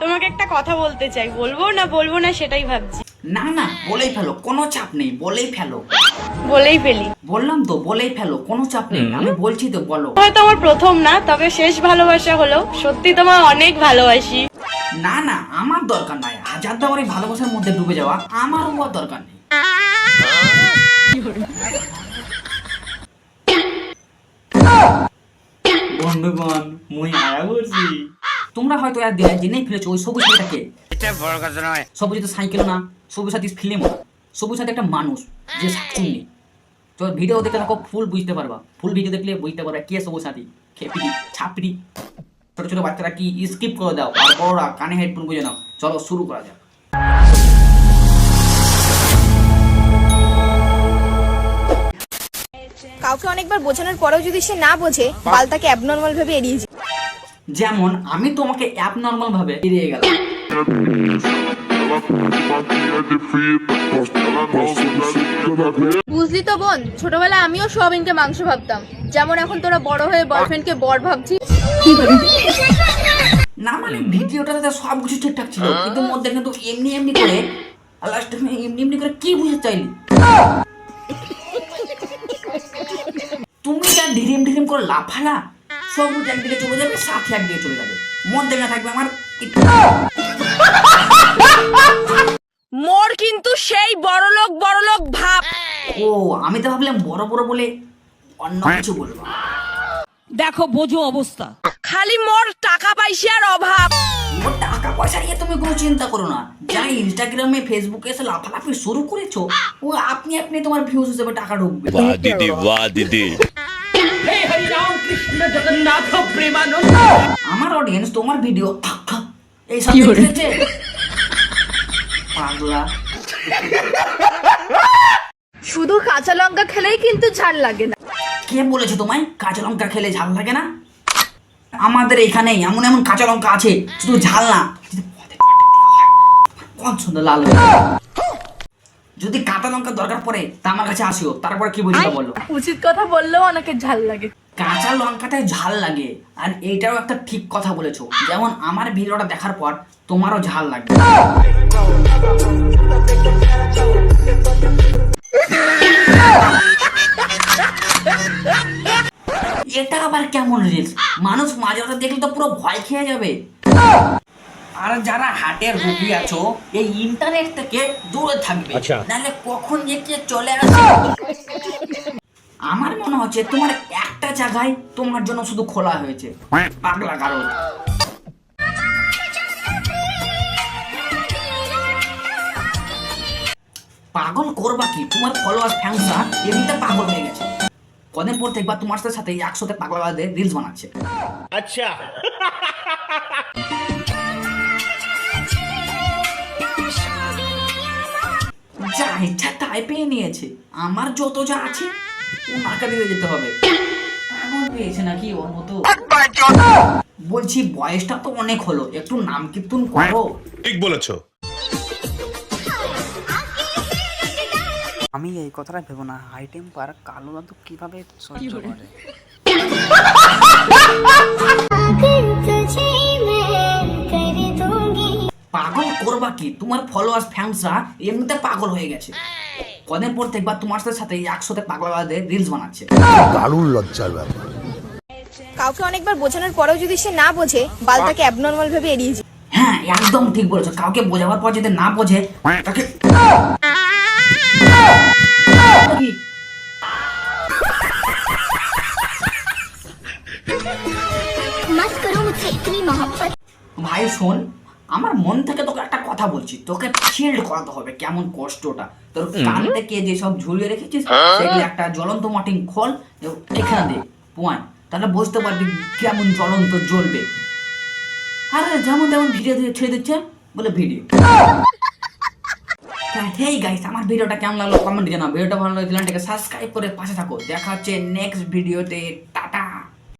তোমাকে একটা কথা বলতে চাই বলব না বলব না সেটাই ভাবছি। না না বলেই ফেলো কোনো চাপ নেই বলেই ফেলো। বলেই ফেলি। বললাম তো বলেই ফেলো কোনো চাপ নেই আমি বলছি তো বলো। হয়তো আমার প্রথম না তবে শেষ ভালোবাসা হলো। সত্যি তোমার অনেক ভালোবাসি। না না আমার দরকার নাই হাজার এই ভালোবাসার মধ্যে ডুবে যাওয়া আমার হওয়ার দরকার নেই। বন্ধুগণ মুই আয়া বলছি তোমরা হয়তো আর দিনে জেনেই ফেলেছো ওই সবুজ সাথীটাকে এটা বড় কথা নয়। সবুজ তো সাইকেল না সবুজ সাথী ফিল্ম সবুজ সাথী একটা মানুষ যে শাকচুন্নি তো ভিডিও দেখে দেখো ফুল বুঝতে পারবা। ফুল ভিডিও দেখলে বুঝতে পারবা কে সবুজ সাথী খেপিড়ি ছাপড়ি। ছোট ছোট বাচ্চারা কি স্কিপ করে দাও? আর বড়রা কানে হেডফোন বুঝে নাও। চলো শুরু করা যাক। কাউকে অনেকবার বোঝানোর পরেও যদি সে না বোঝে বাল তাকে অ্যাবনর্মাল ভেবে এড়িয়ে যায়। যেমন আমি তোমাকে অ্যাপ নর্মাল ভাবে এড়িয়ে গেলাম। বুঝলি তো বোন ছোটবেলায় আমিও সোয়াবিনকে মাংস ভাবতাম। যেমন এখন তোরা বড় হয়ে বয়ফ্রেন্ডকে বর ভাবছিস। না মানে ভিডিওটাতে সব কিছু ঠিকঠাক ছিল কিন্তু মধ্যে কিন্তু এমনি এমনি করে লাস্ট এমনি এমনি করে কি বুঝতে চাইলি? তুমি যা ঢিরিম ঢিরিম করে লাফালা সবুজ একদিকে চলে যাবে সাথে একদিকে চলে যাবে। মন দেবে না থাকবে আমার মোর কিন্তু সেই বড়লোক বড়লোক ভাব। ও আমি তো ভাবলাম বড় বড় বলে অন্য কিছু বলব। দেখো বোঝো অবস্থা। খালি মোর টাকা পয়সার অভাব। মোর টাকা পয়সা নিয়ে তুমি কোনো চিন্তা করো না। যা ইনস্টাগ্রামে ফেসবুকে এসে লাফালাফি শুরু করেছ ও আপনি আপনি তোমার ভিউজ হিসেবে টাকা ঢুকবে। বাহ দিদি বাহ দিদি। জগন্নাথ প্রেমানন্দ। আমার অডিয়েন্স তোমার ভিডিও এই সব দেখেছে পাগলা। শুধু কাঁচা লঙ্কা খেলেই কিন্তু ঝাল লাগে না। কে বলেছে তোমায়? কাঁচা লঙ্কা খেলে ঝাল লাগে না? আমাদের এখানে এমন এমন কাঁচা লঙ্কা আছে শুধু ঝাল না। কত সুন্দর লাল যদি কাঁচা লঙ্কার দরকার পড়ে তা আমার কাছে আসিও। তারপরে কি বলি? বলল উচিত কথা বললেও অনেকে ঝাল লাগে। লঙ্কাতে ঝাল লাগে। আর এইটাও একটা ঠিক কথা বলেছ। যেমন আমার ভিডিওটা দেখার পর তোমারও ঝাল লাগবে। এটা আবার কেমন রিলস মানুষ মাঝে মাঝে দেখলে তো পুরো ভয় খেয়ে যাবে। আর যারা হাটের রুগী আছো এই ইন্টারনেট থেকে দূরে থাকবে। নাহলে কখন যে কে চলে আসে? আমার মনে হচ্ছে তোমার একটা জায়গায় তোমার জন্য শুধু খোলা হয়েছে। পাগলা কারণ পাগল করবা কি? তোমার ফলোয়ার ফ্যান্সরা এমনিতে পাগল হয়ে গেছে। কদিন পর দেখবা তোমার সাথে সাথে একসাথে পাগলাদের রিলস বানাচ্ছে। আচ্ছা। যা ইচ্ছা তাই পেয়ে নিয়েছে। আমার যত যা আছে ওনাকে দিতে যেতে হবে। পাগল পেয়েছে নাকি ওর মতো? বলছি বয়সটা তো অনেক হলো। একটু নাম কীর্তন করো। ठीक বলেছ। আমি এই কথাটা ভেবো না। হাই টেম্পার কালো দাদু কীভাবে সহ্য করে? পাগল করবা কি? তোমার ফলোয়ার্স ফ্যান্সরা এমনিতে পাগল হয়ে গেছে। কদিন পর দেখবা তোমার সাথে সাথে একসাথে পাগলাদের রিলস বানাচ্ছে। দারুণ লজ্জার ব্যাপার। কাউকে অনেকবার বোঝানোর পরেও যদি সে না বোঝে বাল তাকে অ্যাবনর্মাল ভেবে এড়িয়ে যায়। হ্যাঁ একদম ঠিক বলেছ। কাউকে বোঝাবার পর যদি না বোঝে তাকে? ভাই শোন আমার মন থেকে তোকে একটা কথা বলছি তোকে ফিল্ড করাতে হবে কেমন কষ্টটা। তোর কান থেকে যেসব ঝুলিয়ে রেখেছিস? সেগুলো একটা জ্বলন্ত মাটিং খোল এখানে দে পোয়াই তাহলে বুঝতে পারবি কেমন জ্বলন্ত জ্বলবে। আরে যেমন তেমন ভিডিও দিয়ে ছেড়ে দিচ্ছে বলে ভিডিও। হেই গাইস আমার ভিডিওটা কেমন লাগল? কমেন্ট জানাও। ভিডিওটা ভালো লাগলে চ্যানেলটাকে সাবস্ক্রাইব করে পাশে থাকো। দেখা হচ্ছে নেক্সট ভিডিওতে